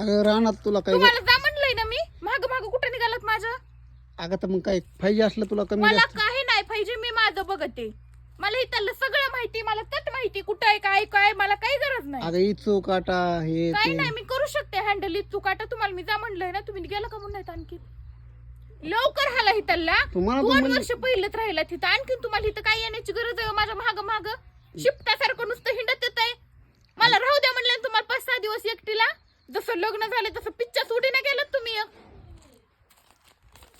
अगं रानात तुला काही तुम्हाला जा म्हणलंय ना मी. माग माग कुठं निघालात माझं? अगं तर मग काय पाहिजे असलं तुला कमी मला जास्त. काही नाही पाहिजे मी माझं बघते. मला इथलं सगळं माहिती मला तट माहिती कुठं आहे काय काय मला काही गरज नाही. अगं इचो काटा हे काही ते. नाही मी करू शकते हँडल चुकाटा तुम्हाला मी जा म्हणलंय ना तुम्ही गेला का म्हणून नाहीत आणखी? लवकर हाला हिथल्ला तुम्हाला दोन वर्ष पहिलेच राहिला तिथं. आणखी तुम्हाला इथं काय येण्याची गरज आहे माझ्या माग माग? शिफ्टासारखं नुसतं हिंडत येत आहे मला राहू द्या म्हणलं ना तुम्हाला पाच सहा दिवस एकटीला जसं लग्न झालं तसं पिच्च्या सुडीने गेलं तुम्ही. एक.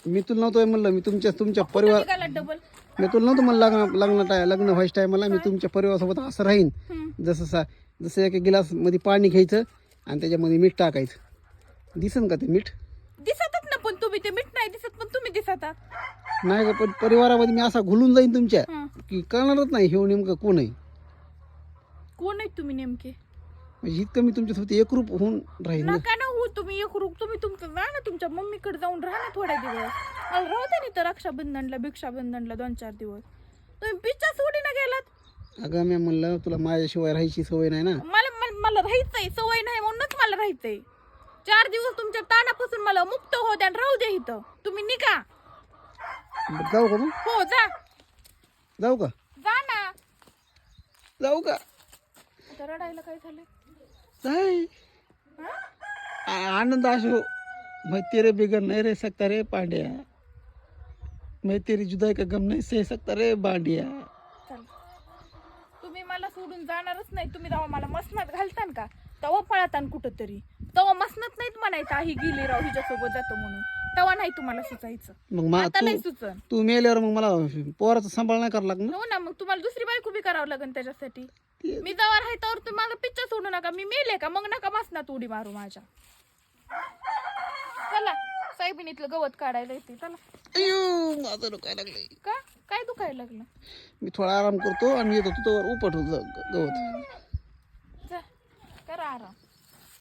मी तुला नव्हतं म्हणलं मी तुमच्या तुमच्या परिवार निघाला डबल मी तुला नव्हतं म्हणलं लग्न लग्न टाय लग्न व्हायच्या टायमाला मी तुमच्या परिवारासोबत असं राहीन. जसं सा जसं एक गिलासमध्ये पाणी घ्यायचं आणि त्याच्यामध्ये मीठ टाकायचं. दिसन का ते मीठ? दिसतच ना पण तुम्ही ते मीठ नाही दिसत पण तुम्ही दिसत. नाही का पण परिवारामध्ये मी असा घुलून जाईन तुमच्या. हं. की कळणारच नाही हे नेमकं कोण आहे. कोण आहेत तुम्ही नेमके? म्हणजे इतकं मी तुमच्यासोबत एकरूप होऊन राहीन ना नका ना हो तुम्ही एक रूप तुम्ही तुमचं जा ना तुमच्या मम्मीकडे जाऊन राहा ना थोड्या दिवस. मला राहू दे ना तर रक्षाबंधनला भिक्षाबंधनला दोन चार दिवस. तुम्ही पिच्चा सोडी ना गेलात. अगं मी म्हणलं तुला माझ्याशिवाय राहायची सवय नाही ना. मला मला- मला राहायचंय सवय नाही म्हणूनच मला राहायचंय. चार दिवस तुमच्या ताणापासून मला मुक्त हो द्या आणि राहू द्या इथं. तुम्ही निघा. बरं, जाऊ का मग? हो जा. जाऊ का? जा ना. जाऊ का? आता रडायला काय झालं? आ- आनंद असो. मैं तेरे बिगर नहीं रह सकता रे पांड्या. मैं तेरी जुदाई का गम नहीं सह सकता रे बांडिया. चल. तुम्ही मला सोडून जाणारच नाही. तुम्ही तेव्हा मला मसनात घालतान का तेव्हा पळातान कुठं तरी तेव्हा मसनात नाहीत म्हणायचं ही गेली राव हिच्यासोबत जातो म्हणून. तेव्हा नाही तुम्हाला सुचायचं. मग मा आता नाही तू सुचन. तू मेल्यावर मग मला पोराचं सांभाळ नाही करावं लागणार? हो ना मग तुम्हाला दुसरी बायको बी करावं लागेल त्याच्यासाठी. मी जवळ आहे तर तुम्हाला पिच्चा सोडू नका. मी मेले का? मग नका मसनात उडी मारू माझ्या. चला साहेबीनीतलं गवत काढायला येते. चला. अयो माझं दुखायला लागलंय. का? काय दुखायला लागलं? मी थोडा आराम करतो आणि येतो तू उपट होत गवत. जा. करा आराम.